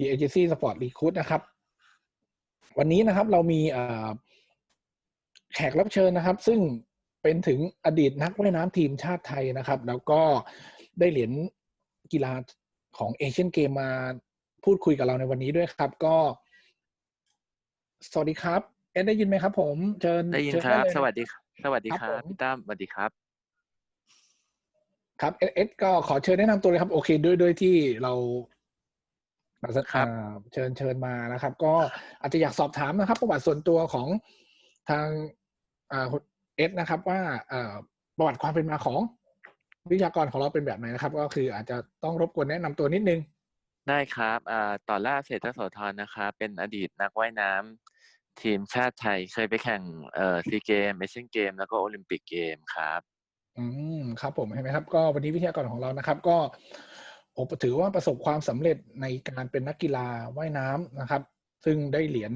The Agency Sport Recruit นะครับ วันนี้นะครับเรามีเอ่อแขกรับเชิญนะครับ ซึ่งเป็นถึงอดีตนักว่ายน้ำทีมชาติไทยนะครับ แล้วก็ได้เหรียญกีฬาของเอเชียนเกมมาพูดคุยกับเราในวันนี้ด้วยครับ ก็ สวัสดีครับเอ็ดได้ยินไหมครับ ผมเชิญได้ยินเชิญครับเลยสวัสดีครับสวัสดีคครัรับบผมพี่ตั้มสวัสดีครับครับเอ็ดเอ็ดก็ขอเชิญแนะนำตัวเลยครับ โอเคด้วยด้วยที่เรา อ่าเชิญเชิญมานะครับ ก็อาจจะอยากสอบถามนะครับ ประวัติส่วนตัวของทางอ่าเอ็ดนะครับ ว่าเอ่อประวัติความเป็นมาของวิทยากรของเราเป็นแบบไหนนะครับ ก็คืออาจจะต้องรบกวนแนะนำตัวนิดนึง ได้ครับอ่าต่อล่าเศรษฐโสธรนะครับ เป็นอดีตนักว่ายน้ำทีมชาติไทยเคยไปแข่งเอ่อซีเกมเอเชียนเกม แล้วก็โอลิมปิกเกมครับ อืมครับผมเห็นไหมครับ ก็วันนี้วิทยากรของเรานะครับ ก็ โอ้ถือว่าประสบความสำเร็จในการเป็นนักกีฬาว่ายน้ำนะครับ ซึ่งได้เหรียญ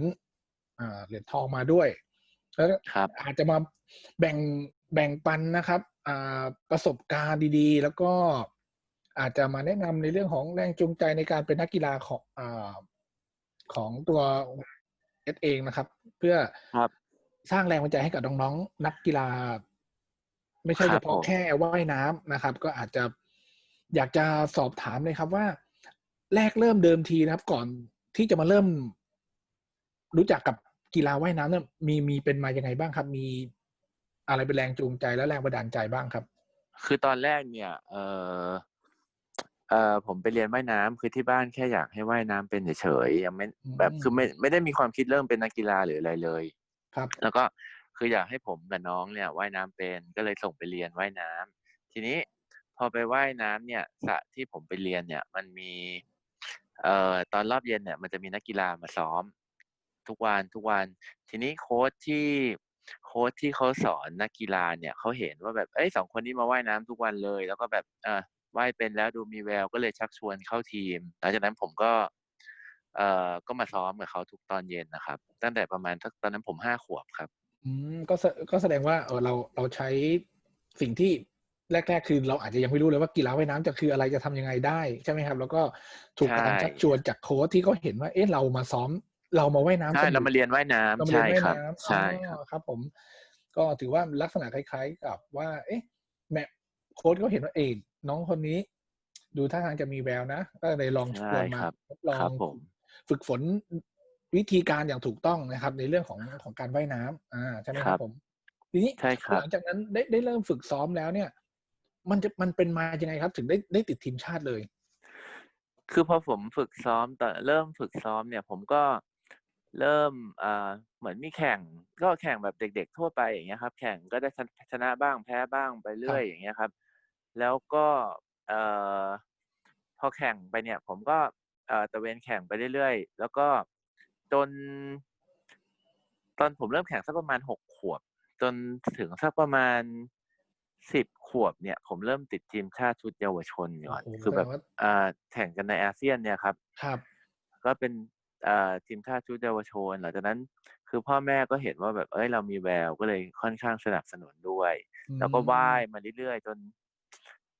อ่าเหรียญทองมาด้วยแล้วครับอาจจะมาแบ่งแบ่งปันนะครับอ่าประสบการณ์ดีๆ แล้วก็อาจจะมาแนะนำในเรื่องของแรงจูงใจในการเป็นนักกีฬาของอาของตัวเอสเองนะครับ เพื่อครับสร้างแรงบันดาลใจให้กับน้องๆนักกีฬา ไม่ใช่ครัเฉบพาะผมแค่ว่ายน้ำนะครับ ก็อาจจะ อยากจะสอบถามเลยครับว่า แรกเริ่มเดิมทีนะครับ ก่อนที่จะมาเริ่ม รู้จักกับกีฬาว่ายน้ำเนี่ยมีมีเป็นมายังไงบ้างครับ มีอะไรเป็นแรงจูงใจและแรงบันดาลใจบ้างครับ คือตอนแรกเนี่ย เออเออผมไปเรียนว่ายน้ำคือที่บ้านแค่อยากให้ว่ายน้ำเป็นเฉยๆยังไม่อืมแบบคือไม่ไม่ได้มีความคิดเริ่มเป็นนักกีฬาหรืออะไรเลย ครับ แล้วก็คืออยากให้ผมกับน้องเนี่ยว่ายน้ำเป็นก็เลยส่งไปเรียนว่ายน้ำทีนี้ พอไปว่ายน้ำเนี่ยสระที่ผมไปเรียนเนี่ย มันมี เอ่อตอนรอบเย็นเนี่ย มันจะมีนักกีฬามาซ้อม ทุกวันทุกวัน ทีนี้โค้ชที่โค้ชที่เขาสอนนักกีฬาเนี่ยเขาเห็นว่าแบบเอ้ยสองคนนี้มาว่ายน้ำทุกวันเลย แล้วก็แบบอ่าว่ายเป็นแล้วดูมีแววก็เลยชักชวนเข้าทีมหลังจากนั้นผมก็ เอ่อก็มาซ้อมกับเขาทุกตอนเย็นนะครับ ตั้งแต่ประมาณสักตอนนั้นผมห้าขวบครับ อืมก็แสก็แสดงว่าเออเราเราใช้สิ่งที่ แรก ๆ คือเราอาจจะยังไม่รู้เลยว่ากีฬาว่ายน้ำจะคืออะไรจะทำยังไงได้ใช่ไหมครับ แล้วก็ถูกการใช่ชักชวนจากโค้ชที่เขาเห็นว่า เอ๊ะเรามาซ้อม เรามาว่ายน้ำใช่สนุกเรามาเรียนว่ายน้ำเรามาเรียใช่นว่ายครับน้ำใช่อ๋อครับครับ ผม ก็ถือว่าลักษณะคล้าย ๆ กับว่า เอ๊ะ แม่โค้ชเขาเห็นว่าเองน้องคนนี้ ดูท่าทางจะมีแววนะก็เลยลองชใช่วนมาครับทดลอครังบผมฝึกฝนวิธีการอย่างถูกต้องนะครับ ในเรื่องของของการว่ายน้ำอ่าใช่ไหมครับผมทีนี้ใช่ครับหลังจากนั้นได้ได้เริ่มฝึกซ้อมแล้วเนี่ย มันจะมันเป็นมายังไงครับ ถึงได้ได้ติดทีมชาติเลย คือพอผมฝึกซ้อมตอนเริ่มฝึกซ้อมเนี่ย ผมก็เริ่มอ่าเหมือนมีแข่ง ก็แข่งแบบเด็ก ๆ ทั่วไปอย่างเงี้ยครับ แข่งก็ได้ชนะชนะบ้างแพ้บ้างไปเรื่อยอย่างเงี้ยครับ แล้วก็เอ่อพอแข่งไปเนี่ย ผมก็เอ่อตะเวนแข่งไปเรื่อยๆ แล้วก็จน ตอนผมเริ่มแข่งสักประมาณหกขวบ จนถึงสักประมาณ สิบขวบเนี่ย ผมเริ่มติดทีมชาติชุดเยาวชนก่อนโอ้โหคือแบบแสดงว่า อ่าแข่งกันในอาเซียนเนี่ยครับ ครับ ก็เป็นอ่าทีมชาติชุดเยาวชน หลังจากนั้น คือพ่อแม่ก็เห็นว่าแบบเอ้ยเรามีแววก็เลยค่อนข้างสนับสนุนด้วย แล้วก็ว่ายมาเรื่อยๆ จน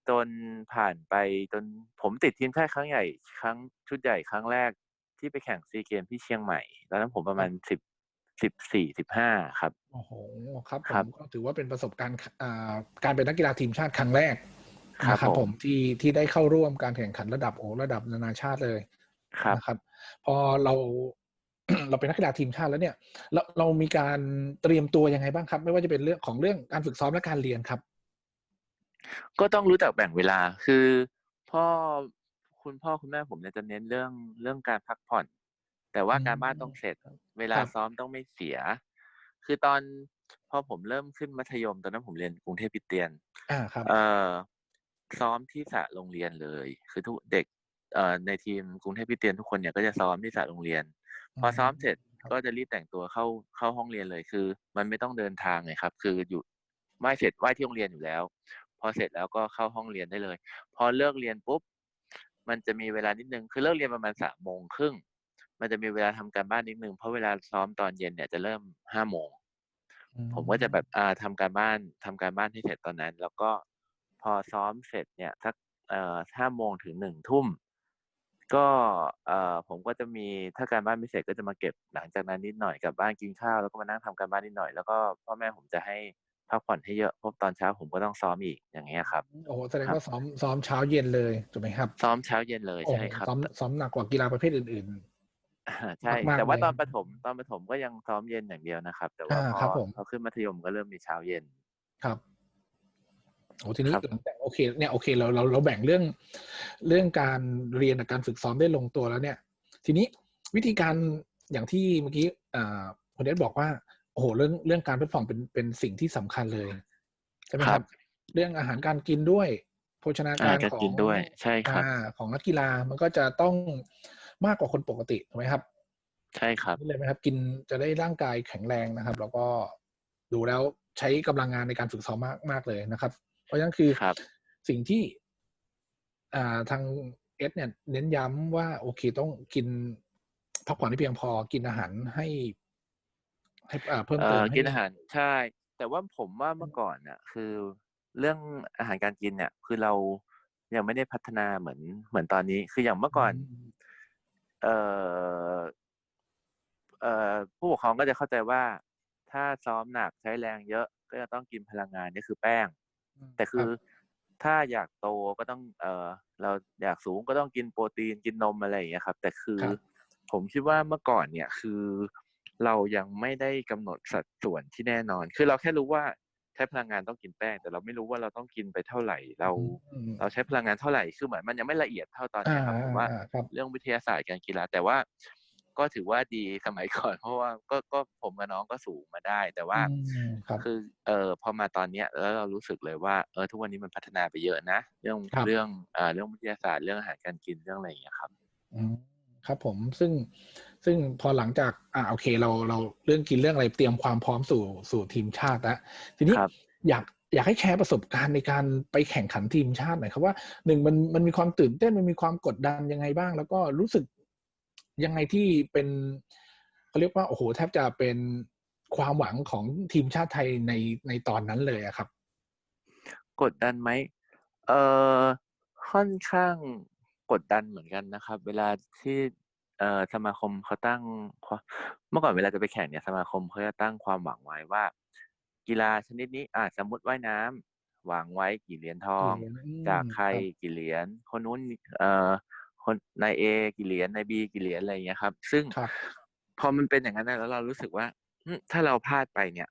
จนผ่านไปจนผมติดทีมชาติครั้งใหญ่ ครั้งชุดใหญ่ครั้งแรกที่ไปแข่งซีเกมที่เชียงใหม่ตอนนั้นผมประมาณสิบ สิบสี่สิบห้าครับโอ้โหครับผครัมบก็ถือว่าเป็นประสบการณ์อ่าการเป็นนักกีฬาทีมชาติครั้งแรกครับนะครับผมผมที่ที่ได้เข้าร่วมการแข่งขันระดับโอ้ระดับนานาชาติเลยครับนะครับ พอเราเราเป็นนักกีฬาทีมชาติแล้วเนี่ยเราเรามีการเตรียมตัวยังไงบ้างครับ ไม่ว่าจะเป็นเรื่องของเรื่องการฝึกซ้อมและการเรียนครับ ก็ต้องรู้จักแบ่งเวลาคือพ่อคุณพ่อคุณแม่ผมเนี่ยจะเน้นเรื่องเรื่องการพักผ่อน แต่ว่าอืมการบ้านต้องเสร็จ เวลาครับซ้อมต้องไม่เสีย คือตอนพอผมเริ่มขึ้นมัธยมตอนนั้นผมเรียนกรุงเทพคริสเตียนอ่าครับเอ่อซ้อมที่สระโรงเรียนเลย คือทุกเด็กเอ่อในทีมกรุงเทพคริสเตียนทุกคนเนี่ยก็จะซ้อมที่สระโรงเรียน พอซ้อมเสร็จครับก็จะรีบแต่งตัวเข้าเข้าห้องเรียนเลยคือ มันไม่ต้องเดินทางไงครับ คืออยู่ไหว้เสร็จไหว้ที่โรงเรียนอยู่แล้ว พอเสร็จแล้วก็เข้าห้องเรียนได้เลย พอเลิกเรียนปุ๊บมันจะมีเวลานิดนึงคือเลิกเรียนประมาณสามโมงครึ่ง มันจะมีเวลาทำการบ้านนิดนึงเพราะเวลาซ้อมตอนเย็นเนี่ยจะเริ่มห้าโมงอืผมก็จะแบบอ่าทำการบ้านทำการบ้านให้เสร็จตอนนั้น แล้วก็พอซ้อมเสร็จเนี่ยสักเอ่อห้าโมงถึงหนึ่งทุ่มก็เอ่อผมก็จะมีถ้าการบ้านไม่เสร็จก็จะมาเก็บหลังจากนั้นนิดหน่อยกลับบ้านกินข้าวแล้วก็มานั่งทำการบ้านนิดหน่อยแล้วก็พ่อแม่ผมจะให้พักผ่อนให้เยอะเพราะตอนเช้าผมก็ต้องซ้อมอีกอย่างเงี้ยครับโอ้โหแสดงครับว่าซ้อมซ้อมเช้าเย็นเลยถูกไหมครับ ซ้อมเช้าเย็นเลยโอ้โหใช่ครับซ้อมซ้อมหนักกว่ากีฬาประเภทอื่น ใช่ มากๆแต่ว่าเลยตอนประถมตอนประถมก็ยังซ้อมเย็นอย่างเดียวนะครับ แต่ว่าอ่าพครัอบผม พอขึ้นมัธยมก็เริ่มมีเช้าเย็นๆครับ โอ้ทีนี้ครับ หลังจากโอเคเนี่ยโอเคเราเราเราแบ่งเรื่องเรื่องการเรียนกับการฝึกซ้อมได้ลงตัวแล้วเนี่ย ทีนี้วิธีการอย่างที่เมื่อกี้อ่าคุณเดชบอกว่าโอ้โหเรื่องเรื่องการพักผ่อนเป็นเป็นสิ่งที่สำคัญเลยใช่ไหมครับเรื่องอาหารการกินด้วย โภชนาอ่าการการของกินด้วย ใช่ครับอ่าของนักกีฬามันก็จะต้อง มากกว่าคนปกติถูกไหมครับ ใช่ครับนี่เลยไหมครับ กินจะได้ร่างกายแข็งแรงนะครับ แล้วก็ดูแล้วใช้กำลังงานในการฝึกซ้อมมากมากเลยนะครับ เพราะฉะนั้นคือครับสิ่งที่อ่าทางเอสเนี่ยเน้นย้ำว่าโอเคต้องกินพักผ่อนให้เพียงพอกินอาหารให้ให้อ่าเพิ่มเอ่เติมอให้กินอาหารใช่ แต่ว่าผมว่าเมื่อก่อนน่ะ คือเรื่องอาหารการกินเนี่ย คือเรายังไม่ได้พัฒนาเหมือนเหมือนตอนนี้ คืออย่างเมื่อก่อนม เอ่อเอ่อผู้ปกครองก็จะเข้าใจว่า ถ้าซ้อมหนักใช้แรงเยอะก็จะต้องกินพลังงานนี่คือแป้ง แต่คือถ้าอยากโตก็ต้อง เออเราอยากสูงก็ต้องกินโปรตีนกินนมอะไรอย่างเงี้ยครับ แต่คือครับผมคิดว่าเมื่อก่อนเนี่ยคือ เรายังไม่ได้กำหนดสัดส่วนที่แน่นอน คือเราแค่รู้ว่า ใช้พลังงานต้องกินแป้ง แต่เราไม่รู้ว่าเราต้องกินไปเท่าไหร่ เราอืมเราใช้พลังงานเท่าไหร่คือเหมือนมันยังไม่ละเอียดเท่าตอนนี้ครับผมว่าอ่ครับเรื่องวิทยาศาสตร์การกีฬาแต่ว่า ก็ถือว่าดีสมัยก่อนเพราะว่าก็ก็ผมกับน้องก็สูงมาได้ แต่ว่าอืมครับคือเอ่อพอมาตอนเนี้ยแล้วเรารู้สึกเลยว่าเออทุกวันนี้มันพัฒนาไปเยอะนะเรื่องครับเรื่องเอ่อเรื่องวิทยาศาสตร์เรื่องอาหารการกินเรื่องอะไรอย่างเงี้ยครับอืมครับผมซึ่ง ซึ่งพอหลังจากอ่าโอเคเราเราเรื่องกินเรื่องอะไรเตรียมความพร้อมสู่สู่ทีมชาติแล้วทีนี้ครับอยากอยากให้แชร์ประสบการณ์ในการไปแข่งขันทีมชาติหน่อยครับว่าหนึ่งมันมันมีความตื่นเต้นมันมีความกดดันยังไงบ้าง แล้วก็รู้สึกยังไงที่เป็นเขาเรียกว่าโอ้โหแทบจะเป็นความหวังของทีมชาติไทยในในตอนนั้นเลยอะครับ กดดันไหมเออค่อนข้างกดดันเหมือนกันนะครับ เวลาที่ เอ่อสมาคมเขาตั้งความเมื่อก่อนเวลาจะไปแข่งเนี่ยสมาคมเขาจะตั้งความหวังไว้ว่า กีฬาชนิดนี้อ่าสมมติว่ายน้ำหวังไว้กี่เหรียญทองกี่เหรียญอืมจากใครครับกี่เหรียญคนนู้นเอ่อคนนายเอกี่เหรียญนายบีกี่เหรียญอะไรอย่างเงี้ยครับ ซึ่งครับ พอมันเป็นอย่างนั้นนะแล้วเรารู้สึกว่าอืมถ้าเราพลาดไปเนี่ย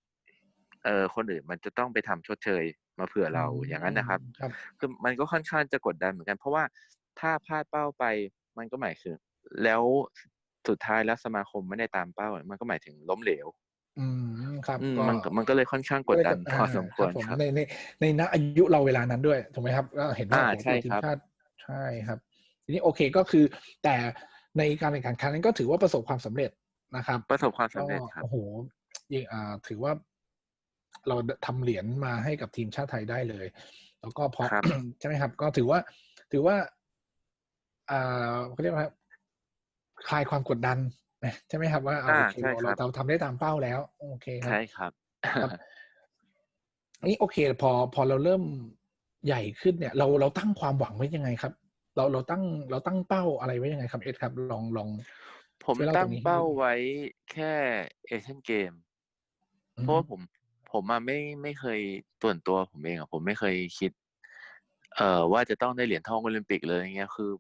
เออคนอื่นมันจะต้องไปทำชดเชยมาเผื่อเราอย่างนั้นนะครับ ครับ คือมันก็ค่อนข้างจะกดดันเหมือนกัน เพราะว่าถ้าพลาดเป้าไปมันก็หมายถึง แล้วสุดท้ายแล้วสมาคมไม่ได้ตามเป้า มันก็หมายถึงล้มเหลว อืมครับอืมก็มันก็มันก็เลยค่อนข้างกดดันพอสมควรผมครับในในในณอายุเราเวลานั้นด้วยถูกไหมครับก็เห็นว่าอ่าโอ้โหใช่ทีครัมบชาติใช่ครับ ทีนี้โอเคก็คือ แต่ในการแข่งขันครั้งนั้นก็ถือว่าประสบความสำเร็จนะครับ ประสบความสำเร็จครับก็โอ้โหยิ่งอ่าถือว่าเราทำเหรียญมาให้กับทีมชาติไทยได้เลย แล้วก็พอครับใช่ไหมครับ ก็ถือว่าถือว่าอ่าเขาเรียกว่า คลายความกดดันนะใช่ไหมครับว่าอ่าอ่าโอเคใช่เราครับเราทำได้ตามเป้าแล้ว โอเคครับใช่ครับครับนี่โอเค พอพอเราเริ่มใหญ่ขึ้นเนี่ย เราเราตั้งความหวังไว้ยังไงครับ เราเราตั้งเราตั้งเป้าอะไรไว้ยังไงครับเอ็ดครับ ลองลอง ผมช่วยเล่าตั้ตรงงนี้ให้เป้าดูไว้แค่เอเชียนเกมเพราะว่าผมผมอะไม่ไม่เคยส่วนตัวผมเองอะผมไม่เคยคิด เอ่อว่าจะต้องได้เหรียญทองโอลิมปิกเลยอย่างเงี้ยคือ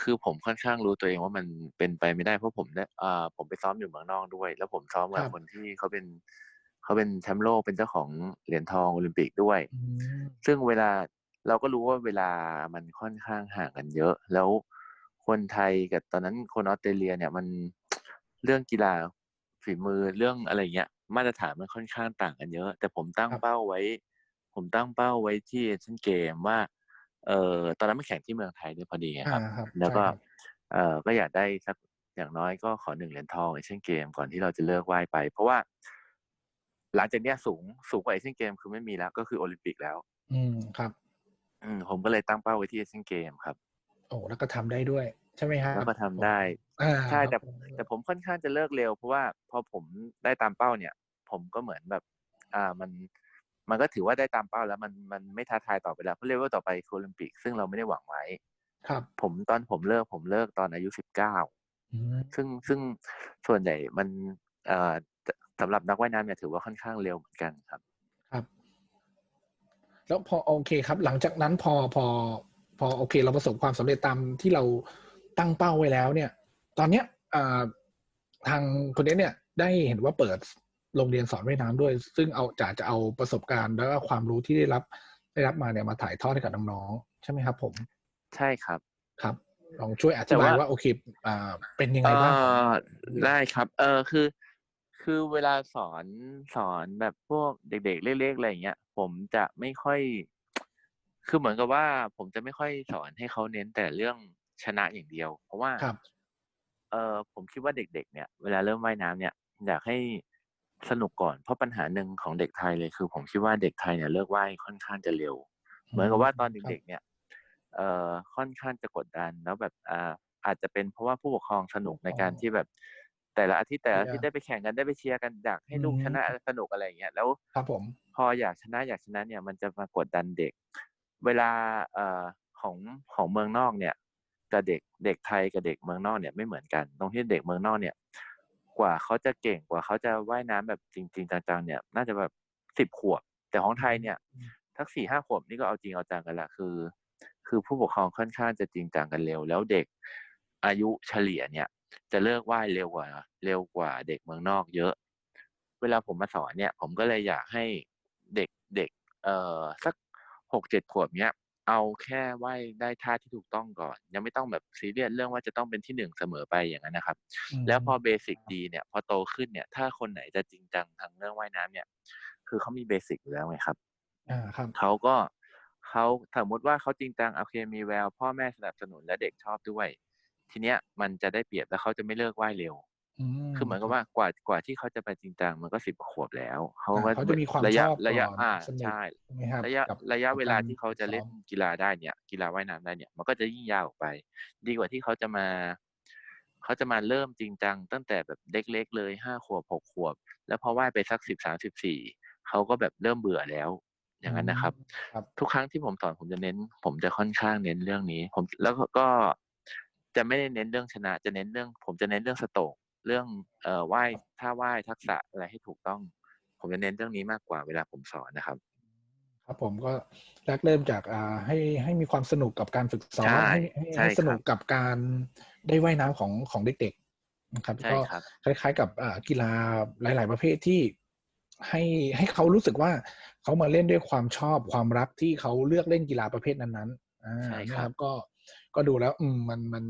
คือผมค่อนข้างรู้ตัวเองว่ามันเป็นไปไม่ได้เพราะผมได้อ่าผมไปซ้อมอยู่เมืองนอกด้วย แล้วผมซ้อมกับครับ คนที่เขาเป็นเขาเป็นแชมป์โลกเป็นเจ้าของเหรียญทองโอลิมปิกด้วย อืม ซึ่งเวลาเราก็รู้ว่าเวลามันค่อนข้างห่างกันเยอะ แล้วคนไทยกับตอนนั้นคนออสเตรเลียเนี่ยมัน เรื่องกีฬาฝีมือเรื่องอะไรเงี้ย มาตรฐานมันค่อนข้างต่างกันเยอะ แต่ผมตั้งครับ เป้าไว้ ผมตั้งเป้าไว้ที่เอเชียนเกมว่า เอ่อตอนนั้นไม่แข่งที่เมืองไทยด้วยพอดีไงครับอ่าครับ แล้วก็ใช่ครับเอ่อก็อยากได้สักอย่างน้อยก็ขอหนึ่งเหรียญทองเอเชียนเกมก่อนที่เราจะเลิกว่ายไป เพราะว่า หลังจากเนี้ยสูงสูงกว่าเอเชียนเกมคือไม่มีแล้วก็คือโอลิมปิกแล้ว อืมครับ อืมผมก็เลยตั้งเป้าไว้ที่เอเชียนเกมครับ โอ้แล้วก็ทำได้ด้วย ใช่ไหมครับแล้วก็ทำได้อ่าใช่แต่ครับแต่ผมค่อนข้างจะเลิกเร็ว เพราะว่าพอผมได้ตามเป้าเนี่ย ผมก็เหมือนแบบ อ่ามัน มันก็ถือว่าได้ตามเป้าแล้วมันมันไม่ท้าทายต่อไปแล้วเพราะเลเวลต่อไปคือโอลิมปิกซึ่งเราไม่ได้หวังไว้ครับ ผมตอนผมเลิกผมเลิกตอนอายุสิบเก้าอืมซึ่งซึ่งส่วนใหญ่มันเอ่อสำหรับนักว่ายน้ำเนี่ยถือว่าค่อนข้างเร็วเหมือนกันครับ ครับ แล้วพอโอเคครับ หลังจากนั้นพอพอ พอโอเค เราประสบความสำเร็จตามที่เราตั้งเป้าไว้แล้ว เนี่ย ตอนเนี้ยอ่าทางคนนี้เนี่ย ได้เห็นว่าเปิด โรงเรียนสอนว่ายน้ำด้วย ซึ่งเอาจะจะเอาประสบการณ์แล้วก็ความรู้ที่ได้รับได้รับมาเนี่ยมาถ่ายทอดให้กับน้องๆใช่ไหมครับ ผม ใช่ครับครับ ลองช่วยอธิแต่บายว่าว่าโอเคอ่าเป็นยังไงบ้างเอ่อได้ครับ เออคือ คือเวลาสอนสอนแบบพวกเด็กๆเล็กๆอะไรอย่างเงี้ยผมจะไม่ค่อย คือเหมือนกับว่า ผมจะไม่ค่อยสอนให้เขาเน้นแต่เรื่องชนะอย่างเดียว เพราะว่าครับเออผมคิดว่าเด็ก ๆ เนี่ย เวลาเริ่มว่ายน้ำเนี่ยอยากให้ สนุกก่อนเพราะปัญหาหนึ่งของเด็กไทยเลยคือ ผมคิดว่าเด็กไทยเนี่ยเลิกว่ายค่อนข้างจะเร็ว เหมือนกับว่าตอนเด็กๆเนี่ยเอ่อค่อนข้างจะกดดันแล้วแบบอ่าอาจจะเป็นเพราะว่าผู้ปกครองสนุกในการที่แบบ แต่ละอาทิตย์แต่ละอาทิตย์ได้ไปแข่งกันได้ไปเชียร์กันอยากให้ลูกชนะสนุกอะไรอย่างเงี้ยแล้วครับผมพออยากชนะอยากชนะเนี่ย มันจะมากดดันเด็ก เวลาเอ่อของของเมืองนอกเนี่ยกับเด็กเด็กไทยกับเด็กเมืองนอกเนี่ยไม่เหมือนกัน ตรงที่เด็กเมืองนอกเนี่ย กว่าเขาจะเก่งกว่าเขาจะว่ายน้ำแบบจริง ๆ จังๆเนี่ย น่าจะแบบสิบขวบ แต่ของไทยเนี่ยทักสี่ห้าขวบนี่ก็เอาจริงเอาจังกันละคือ คือผู้ปกครองค่อนข้างจะจริงจังกันเร็ว แล้วเด็กอายุเฉลี่ยเนี่ย จะเลิกว่ายเร็วกว่า เร็วกว่าเด็กเมืองนอกเยอะ เวลาผมมาสอนเนี่ย ผมก็เลยอยากให้เด็กเด็กเอ่อสักหกเจ็ดขวบเนี้ย เอาแค่ว่ายได้ท่าที่ถูกต้องก่อน ยังไม่ต้องแบบซีเรียสเรื่องว่าจะต้องเป็นที่หนึ่งเสมอไปอย่างนั้นนะครับ แล้วพอเบสิกดีเนี่ยพอโตขึ้นเนี่ย ถ้าคนไหนจะจริงจังทางเรื่องว่ายน้ำเนี่ย คือเขามีเบสิกอยู่แล้วไงครับอ่าครับเขาก็เขาสมมติว่าเขาจริงจังโอเคมีแวว พ่อแม่สนับสนุนและเด็กชอบด้วย ทีเนี้ยมันจะได้เปรียบแล้วเขาจะไม่เลิกว่ายเร็ว คือเหมือนกับว่ากว่ากว่าที่เขาจะไปจริงจังมันก็สิบขวบแล้วเขาอ่าก็เขาจะมีความระยะชอบระยะก่อนอ่าสนุกใช่ ใช่ไหมครับ ระยะกับระยะเวลากับการที่เขาจะเล่นซ้อมกีฬาได้เนี่ย กีฬาว่ายน้ำได้เนี่ย มันก็จะยิ่งยาวออกไป ดีกว่าที่เขาจะมาเขาจะมาเริ่มจริงจังตั้งแต่แบบเล็กๆเลยห้าขวบหกขวบ แล้วพอว่ายไปสักสิบสามสิบสี่เขาก็แบบเริ่มเบื่อแล้วอย่างนั้นนะครับ ครับทุกครั้งที่ผมสอนผมจะเน้น ผมจะค่อนข้างเน้นเรื่องนี้ ผมแล้วก็จะไม่ได้เน้นเรื่องชนะ จะเน้นเรื่อง ผมจะเน้นเรื่องสโตรก เรื่องเอ่อว่ายท่าว่ายทักษะอะไรให้ถูกต้อง ผมจะเน้นเรื่องนี้มากกว่าเวลาผมสอนนะครับ ครับผมก็แรกเริ่มจากอ่าให้ให้มีความสนุกกับการฝึกซ้อมใช่ให้ให้ใช่ให้สนุกครับกับการได้ว่ายน้ำของของเด็กๆนะครับใช่ก็ครับ คล้ายๆ กับอ่ากีฬาหลาย ๆ ประเภทที่ให้ให้เขารู้สึกว่าเขามาเล่นด้วยความชอบความรักที่เขาเลือกเล่นกีฬาประเภทนั้นๆอ่าใช่เนี่ยครับก็ก็ดูแล้ว อืมมันมัน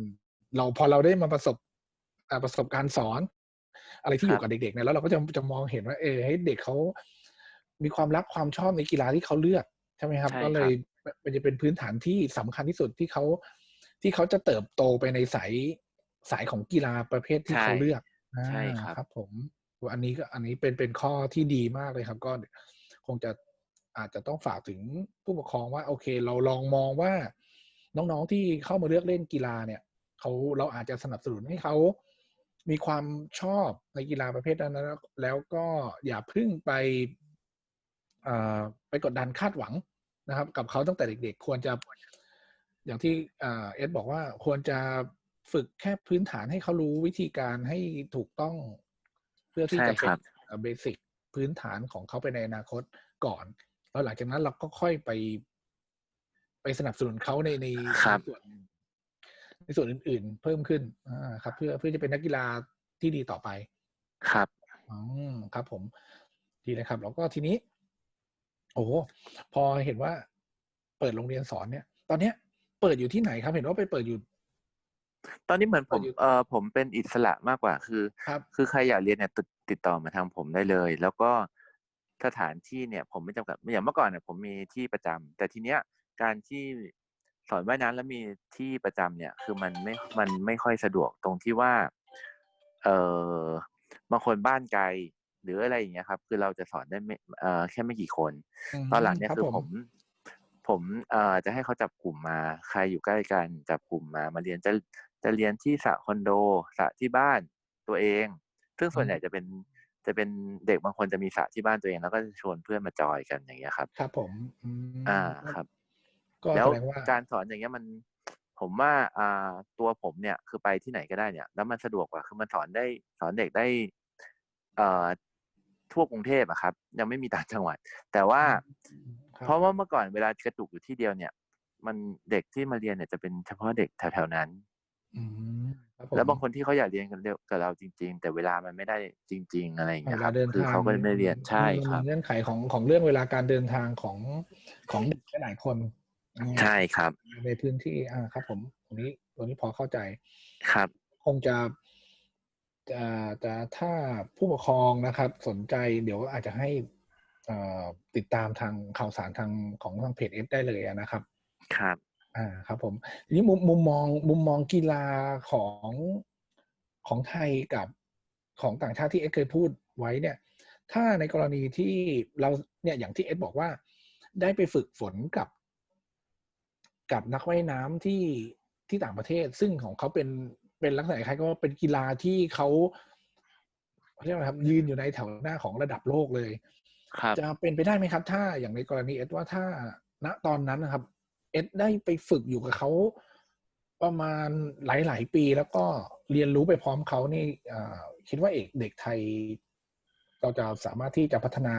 เราพอเราได้มาประสบอ่า ประสบการณ์สอน อะไรที่อยู่กับเด็กๆเนี่ยแล้วเราก็จะจะมองเห็นว่า เออให้เด็กเขามีความรักความชอบในกีฬาที่เขาเลือกใช่ไหมครับใช่ก็เลยมันจะเป็นพื้นฐานที่สำคัญที่สุดที่เขาที่เขาจะเติบโตไปในสายสายของกีฬาประเภทที่ใช่เขาเลือกใช่อ่าครับครับ ผมอันนี้ก็อันนี้เป็นเป็นข้อที่ดีมากเลยครับ ก็คงจะอาจจะต้องฝากถึงผู้ปกครองว่าโอเค เราลองมองว่าน้องๆที่เข้ามาเลือกเล่นกีฬาเนี่ยเขาเราอาจจะสนับสนุนให้เขา มีความชอบในกีฬาประเภทนั้น แล้วแล้วก็อย่าเพึ่งไปอ่าไปกดดันคาดหวังนะครับ กับเขาตั้งแต่เด็ก ๆ ควรจะอย่างที่อ่าเอสบอกว่าควรจะฝึกแค่พื้นฐานให้เขารู้วิธีการให้ถูกต้องเพื่อที่ใช่จะคเป็นรับเบสิกพื้นฐานของเขาไปในอนาคตก่อน แล้วหลังจากนั้นเราก็ค่อยไป ไปสนับสนุนเขาในในครับในส่วนใน ส่วนอื่น ๆ เพิ่มขึ้นอ่าครับ เพื่อเพื่อจะเป็นนักกีฬาที่ดีต่อไป ครับอืมครับ ผม ดีเลยครับ แล้วก็ทีนี้ โอ้โหพอเห็นว่า เปิดโรงเรียนสอนเนี่ย ตอนเนี้ย เปิดอยู่ที่ไหนครับ เห็นว่าไปเปิดอยู่ ตอนนี้เหมือนผมเปิดอยู่เออผมเป็นอิสระมากกว่าคือครับคือใครอยากเรียนเนี่ยติดติดต่อมาทางผมได้เลย แล้วก็สถานที่เนี่ย ผมไม่จำกัดอย่างเมื่อก่อนเนี่ยผมมีที่ประจำแต่ทีเนี้ยการที่ สอนว่ายน้ำแล้วมีที่ประจำเนี่ย คือมันไม่มันไม่ค่อยสะดวกตรงที่ว่า เออบางคนบ้านไกลหรืออะไรอย่างเงี้ยครับ คือเราจะสอนได้ไม่เออแค่ไม่กี่คนมตอนหลังเนี่ยรับคือผม ผมเอ่อจะให้เขาจับกลุ่มมา ใครอยู่ใกล้กันจับกลุ่มมา มาเรียนจะจะเรียนที่สระคอนโดสระที่บ้านตัวเอง ซึ่งส่วนใหญ่จะเป็นจะเป็นเด็กบางคนจะมีสระที่บ้านตัวเอง แล้วก็จะชวนเพื่อนมาจอยกันอย่างเงี้ยครับ ครับผมอืมอ่าครับก็ แล้วแสดงว่าการสอนอย่างเงี้ยมันผผมว่าอ่าตัวผมเนี่ยคือไปที่ไหนก็ได้เนี่ย แล้วมันสะดวกกว่าคือมันสอนได้สอนเด็กได้เอ่อทั่วกรุงเทพอะครับ ยังไม่มีต่างจังหวัด แต่ว่าครับเพราะว่าเมื่อก่อนเวลากระตุกอยู่ที่เดียวเนี่ย มันเด็กที่มาเรียนเนี่ยจะเป็นเฉพาะเด็กแถวๆนั้นอืมครับผมแล้วบางคนที่เขาอยากเรียนกันเร็วกับเราจริง ๆ แต่เวลามันไม่ได้จริง ๆ อะไรอย่างเวเงี้ยคลารับเดินคือทางเขาก็ไม่เรียนใช่ครับมันมีเงื่อนไขของของเรื่องเวลาการเดินทางของของเด็กหลายๆคนอืม ใช่ครับ ในพื้นที่อ่าครับ ผมตรงนี้ตรงนี้พอเข้าใจครับ คงจะจะจะถ้าผู้ปกครองนะครับ สนใจเดี๋ยวอาจจะให้เอ่อติดตามทางข่าวสารทางของทางเพจเอฟได้เลยนะครับ ครับ อ่าครับ ผมทีนี้มุมมุมมองมุมมองกีฬาของของไทยกับของต่างชาติที่เอสเคยพูดไว้เนี่ย ถ้าในกรณีที่เราเนี่ยอย่างที่เอสบอกว่า ได้ไปฝึกฝนกับ กับนักว่ายน้ำที่ที่ต่างประเทศ ซึ่งของเขาเป็นเป็นลักษณะคล้ายๆก็ว่าเป็นกีฬาที่เขาเขาเรียกว่าครับยืนอยู่ในแถวหน้าของระดับโลกเลยครับจะเป็นไปได้ไหมครับ ถ้าอย่างในกรณีเอสว่าถ้าณตอนนั้นนะครับ เอสได้ไปฝึกอยู่กับเขาประมาณหลาย ๆ ปีแล้วก็เรียนรู้ไปพร้อมเขานี่อ่าคิดว่าเอกเด็กไทย เราจะสามารถที่จะพัฒนา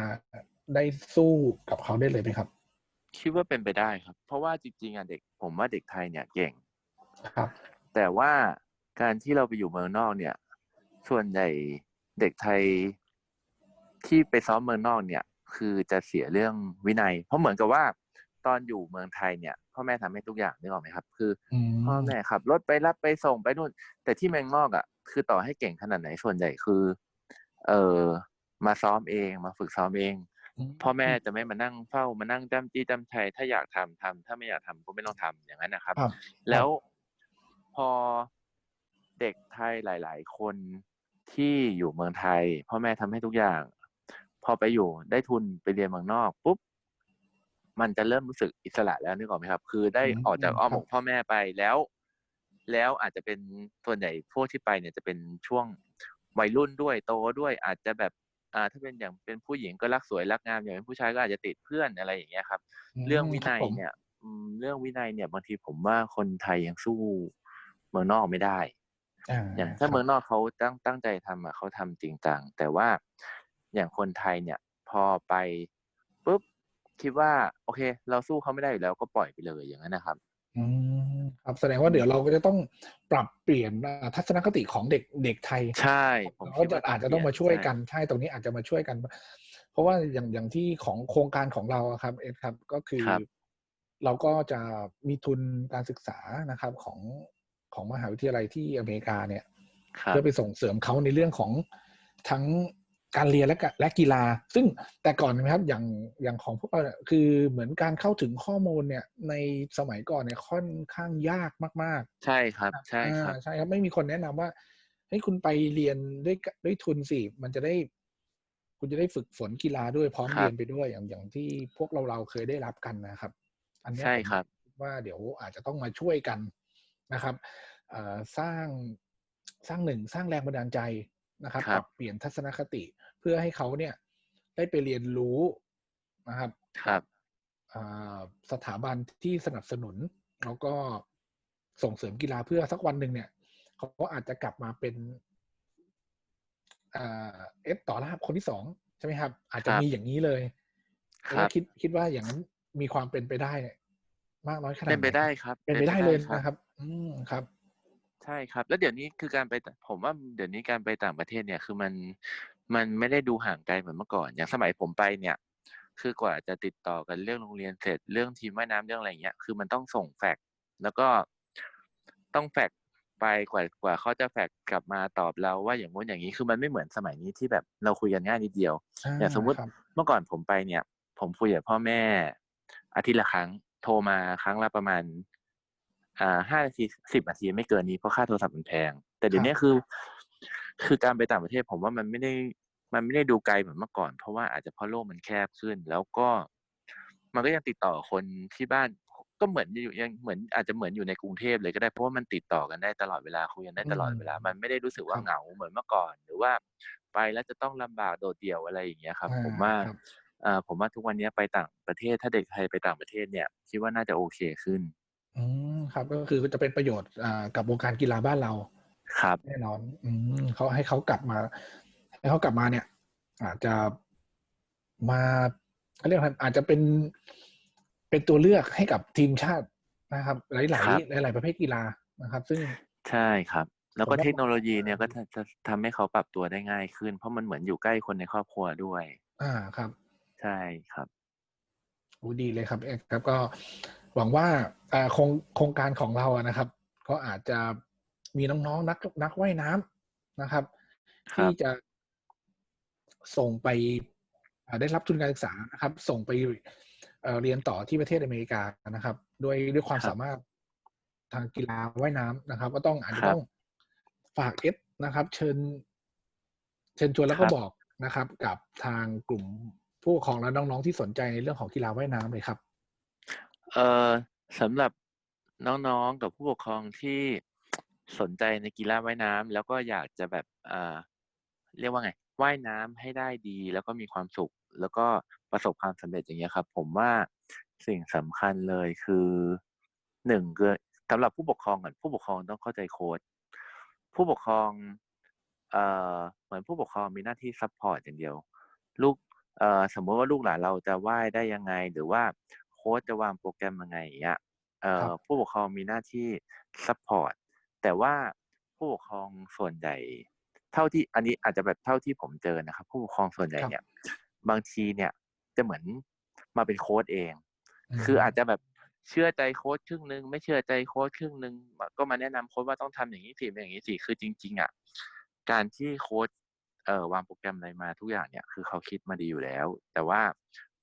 ได้สู้กับเขาได้เลยไหมครับ คิดว่าเป็นไปได้ครับ เพราะว่าจริงๆอะเด็กผมว่าเด็กไทยเนี่ยเก่งครับ แต่ว่าการที่เราไปอยู่เมืองนอกเนี่ย ส่วนใหญ่เด็กไทยที่ไปซ้อมเมืองนอกเนี่ย คือจะเสียเรื่องวินัย เพราะเหมือนกับว่าตอนอยู่เมืองไทยเนี่ยพ่อแม่ทำให้ทุกอย่างนึกออกไหมครับ คืออืมพ่อแม่ขับรถไปรับไปส่งไปนู่น แต่ที่เมืองนอกอะ คือต่อให้เก่งขนาดไหนส่วนใหญ่คือ เออมาซ้อมเองมาฝึกซ้อมเอง พ่อแม่จะไม่มานั่งเฝ้ามานั่งจ้ำจี้จ้ำชัยถ้าอยากทำทำถ้าไม่อยากทำก็ไม่ต้องทำอย่างนั้นนะครับครับ แล้วพอเด็กไทยหลาย ๆ คนที่อยู่เมืองไทย พ่อแม่ทำให้ทุกอย่าง พอไปอยู่ได้ทุนไปเรียนเมืองนอกปุ๊บมันจะเริ่มรู้สึกอิสระแล้วนึกออกไหมครับ คือได้อืมออกจากอ้อมครับอกพ่อแม่ไปแล้ว แล้วอาจจะเป็นส่วนใหญ่พวกที่ไปเนี่ยจะเป็นช่วงวัยรุ่นด้วยโตด้วยอาจจะแบบ อ่าถ้าเป็นอย่างเป็นผู้หญิงก็รักสวยรักงามอย่างเป็นผู้ชายก็อาจจะติดเพื่อนอะไรอย่างเงี้ยครับ เรื่องวินัยคบผมเนี่ยอืมเรื่องวินัยเนี่ยบางทีผมว่าคนไทยยังสู้เมืองนอกไม่ได้อ่าอย่างถ้าครับเมืองนอกเขาตั้งตั้งใจทำอะเขาทำจริงจังแต่ว่าอย่างคนไทยเนี่ย พอไปปุ๊บคิดว่า โอเค เราสู้เขาไม่ได้อยู่แล้วก็ปล่อยไปเลยอย่างนั้นนะครับ อืม ครับแสดงว่าเดี๋ยวเราก็จะต้องปรับเปลี่ยนอ่าทัศนคติของเด็กเด็กไทยใช่ผมเราคิก็ดจะว่าอาจจะต้องมาช่วยกันใใช่ตรงนี้อาจจะมาช่วยกัน เพราะว่าอย่างอย่างที่ของโครงการของเราอะครับเอ็ดครับก็คือครับเราก็จะมีทุนการศึกษานะครับของของมหาวิทยาลัยที่อเมริกาเนี่ยครับเพื่อไปส่งเสริมเขาในเรื่องของทั้ง การเรียนและกะและกีฬา ซึ่งแต่ก่อนนะครับอย่างอย่างของพวกเราเนี่ยคือเหมือนการเข้าถึงข้อมูลเนี่ยในสมัยก่อนเนี่ยค่อนข้างยากมาก ๆ ใช่ครับ ใช่ครับอ่าใช่ครับไม่มีคนแนะนำว่าให้ยคุณไปเรียนด้วยกด้วยทุนสิมันจะได้ คุณจะได้ฝึกฝนกีฬาด้วยพร้อมครับเรียนไปด้วยอย่างอย่างที่พวกเราเราเคยได้รับกันนะครับ อันเนี้ยใช่ผมครับคิดว่าเดี๋ยวอาจจะต้องมาช่วยกันนะครับเอ่อสร้างสร้างหนึ่งสร้างแรงบันดาลใจ นะครับครับปรับเปลี่ยนทัศนคติเพื่อให้เขาเนี่ยได้ไปเรียนรู้นะครับครับอ่าสถาบันที่สนับสนุน แล้วก็ส่งเสริมกีฬาเพื่อสักวันหนึ่งเนี่ย เขาอาจจะกลับมาเป็นอ่าเอฟต่อลาบคนที่สองใช่ไหมครับ อาจจะครับมีอย่างนี้เลยครัแล้วบคิดคิดว่าอย่างนั้นมีความเป็นไปได้เนี่ยมากน้อยขนาดเป็นไปหได้ครับ เป็นไปได้เลยครับนะครับ อืมครับ ใช่ครับ แล้วเดี๋ยวนี้คือการไปต่างผมว่าเดี๋ยวนี้การไปต่างประเทศเนี่ย คือมันมันไม่ได้ดูห่างไกลเหมือนเมื่อก่อน อย่างสมัยผมไปเนี่ย คือกว่าจะติดต่อกันเรื่องโรงเรียนเสร็จเรื่องทีมว่ายน้ำเรื่องอะไรอย่างเงี้ยคือมันต้องส่งแฟกซ์แล้วก็ต้องแฟกซ์ไปกว่ากว่าเขาจะแฟกซ์กลับมาตอบเราว่าอย่างงู้นอย่างนี้คือมันไม่เหมือนสมัยนี้ที่แบบเราคุยกันง่ายนิดเดียวอย่างสมมุติครับ เมื่อก่อนผมไปเนี่ย ผมคุยกับพ่อแม่ อาทิตย์ละครั้ง โทรมาครั้งละประมาณ อ่าห้านาทีสิบนาทีไม่เกินนี้เพราะค่าโทรศัพท์มันแพง แต่เดี๋ยวนี้คือ คือการไปต่างประเทศผมว่ามันไม่ได้ มันไม่ได้ดูไกลเหมือนเมื่อก่อน เพราะว่าอาจจะเพราะโลกมันแคบขึ้น แล้วก็ มันก็ยังติดต่อคนที่บ้านก็เหมือนอยู่ยังเหมือนอาจจะเหมือนอยู่ในกรุงเทพเลยก็ได้เพราะว่ามันติดต่อกันได้ตลอดเวลาคุยกันได้ตลอดเวลาอืมมันไม่ได้รู้สึกว่าครับเหงาเหมือนเมื่อก่อน หรือว่าไปแล้วจะต้องลำบากโดดเดี่ยวอะไรอย่างเงี้ยครับอ่าผมว่าครับเอ่อผมว่าทุกวันนี้ไปต่างประเทศถ้าเด็กไทยไปต่างประเทศเนี่ยคิดว่าน่าจะโอเคขึ้น อืมครับ ก็คือจะเป็นประโยชน์อ่ากับวงการกีฬาบ้านเราครับ แน่นอน อืมเขาให้เขากลับมา ให้เขากลับมาเนี่ย อาจจะมาเขาเรียกว่าอาจจะเป็นเป็นตัวเลือกให้กับทีมชาตินะครับ หลายหลายครับหลายหลายประเภทกีฬานะครับ ซึ่ง ใช่ครับ แล้วก็ผมว่าเทคโนโลยีเนี่ยก็จะจะทำให้เขาปรับตัวได้ง่ายขึ้น เพราะมันเหมือนอยู่ใกล้คนในครอบครัวด้วย อ่าครับ ใช่ครับ โอ้ดีเลยครับเอกครับก็ หวังว่าอ่าโครงโครงการของเราอะนะครับ ก็อาจจะมีน้องๆนักนักว่ายน้ำนะครับครับที่จะส่งไปอ่าได้รับทุนการศึกษานะครับ ส่งไปเอ่อเรียนต่อที่ประเทศอเมริกานะครับ ด้วยด้วยความครับสามารถทางกีฬาว่ายน้ำนะครับ ก็ต้องอาจจะครับต้องฝากเอสนะครับ เชิญ เชิญชวนแล้วก็ครับบอกนะครับ กับทางกลุ่มผู้ปกครองและน้องๆที่สนใจในเรื่องของกีฬาว่ายน้ำเลยครับ เอ่อสำหรับน้องๆกับผู้ปกครองที่สนใจในกีฬาว่ายน้ำแล้วก็อยากจะแบบเอ่อเรียกว่าไงว่ายน้ำให้ได้ดี แล้วก็มีความสุข แล้วก็ประสบความสำเร็จอย่างเงี้ยครับ ผมว่าสิ่งสำคัญเลยคือหนึ่งคือสำหรับผู้ปกครองก่อนผู้ปกครองต้องเข้าใจโค้ชผู้ปกครองเอ่อเหมือนผู้ปกครองมีหน้าที่ซัพพอร์ตอย่างเดียว ลูกเอ่อสมมติว่าลูกหลานเราจะว่ายได้ยังไง หรือว่า ค้ชจะวางโปรแกรมยังไงอย่างเงี้ยเอ่ครัอบผู้ปกครองมีหน้าที่ซัพพอร์ตแต่ว่าผู้ปกครองส่วนใหญ่ เท่าที่อันนี้อาจจะแบบเท่าที่ผมเจอนะครับ ผู้ปกครองส่วนใหญ่ครับเนี่ย บางทีเนี่ยจะเหมือนมาเป็นโค้ชเองมคืออาจจะแบบเชื่อใจโค้ชครึ่งนึงไม่เชื่อใจโค้ชครึ่งนึงก็มาแนะนำโค้ชว่าต้องทำอย่างนี้สิเป็นอย่างนี้สิคือจริง ๆอะการที่โค้ชเอ่อวางโปรแกรมอะไรมาทุกอย่างเนี่ย คือเขาคิดมาดีอยู่แล้ว แต่ว่า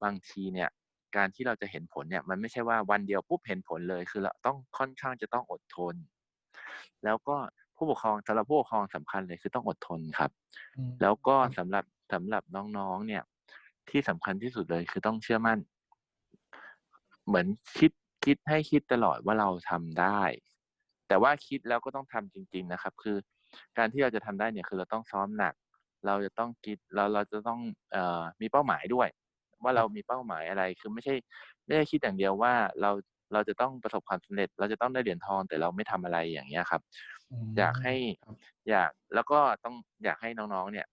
บางทีเนี่ย การที่เราจะเห็นผลเนี่ยมันไม่ใช่ว่าวันเดียวปุ๊บเห็นผลเลย คือเราต้องค่อนข้างจะต้องอดทน แล้วก็ผู้ปกครองสำหรับผู้ปกครองสำคัญเลยคือต้องอดทนครับอืมแล้วก็ครับสำหรับสำหรับน้องๆเนี่ย ที่สำคัญที่สุดเลยคือต้องเชื่อมั่น เหมือนคิดคิดให้คิดตลอดว่าเราทำได้ แต่ว่าคิดแล้วก็ต้องทำจริง ๆนะครับ คือ การที่เราจะทำได้เนี่ยคือเราต้องซ้อมหนัก เราจะต้องคิดเราเราจะต้องเอ่อมีเป้าหมายด้วย ว่าเรามีเป้าหมายอะไร คือไม่ใช่ไม่ได้คิดอย่างเดียวว่าเราเราจะต้องประสบความสำเร็จ เราจะต้องได้เหรียญทองแต่เราไม่ทำอะไรอย่างเงี้ยครับมอยากให้ครับอยากแล้วก็ต้องอยากให้น้องๆเนี่ย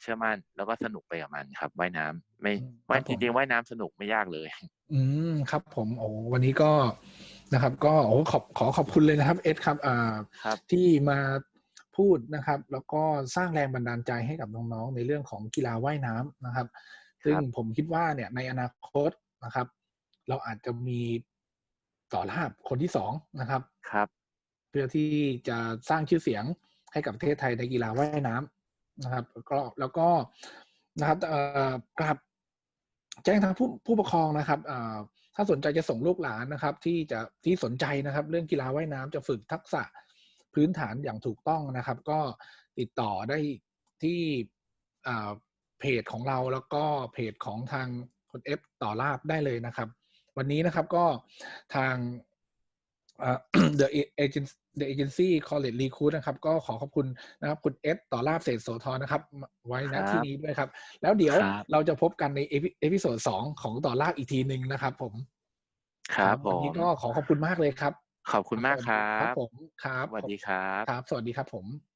เชื่อมั่นแล้วก็สนุกไปกับมันครับว่ายน้ำไม่อืมว่ายครับจผมริงๆว่ายน้ำสนุกไม่ยากเลย อืมครับ ผมโอ้วันนี้ก็นะครับ ก็โอ้ขอบขอขอบคุณเลยนะครับ เอสครับอ่าครับที่มาพูดนะครับ แล้วก็สร้างแรงบันดาลใจให้กับน้องๆในเรื่องของกีฬาว่ายน้ำนะครับ ซึ่งผมคิดว่าเนี่ยในอนาคตนะครับ เราอาจจะมีต่อลาบคนที่สองนะครับครับ เพื่อที่จะสร้างชื่อเสียงให้กับประเทศไทยในกีฬาว่ายน้ำนะครับแล้วก็แล้วก็นะครับเอ่อกราบแจ้งทางผู้ผู้ปกครองนะครับเอ่อถ้าสนใจจะส่งลูกหลานนะครับ ที่จะที่สนใจนะครับ เรื่องกีฬาว่ายน้ำจะฝึกทักษะพื้นฐานอย่างถูกต้องนะครับ ก็ติดต่อได้ที่อ่า เพจของเราแล้วก็เพจของทางคนเอฟต่อลาบได้เลยนะครับ วันนี้นะครับก็ทางอ่า The Agency The Agency College Recruit นะครับ ก็ขอขอบคุณนะครับคุณเอสต่อลาบเศรษฐโสธรนะครับ ไว้ครันะบที่นี้ด้วยครับ แล้วเดี๋ยวครับเราจะพบกันในเอพิเอพิโซดสองของต่อลาบอีกทีหนึ่งนะครับ ผม ครับผวันมนี้ก็ขอขอบคุณมากเลยครับ ขอบคุณมากครัครับบผมครับสวัสดีครับครับ สวัสดีครับผม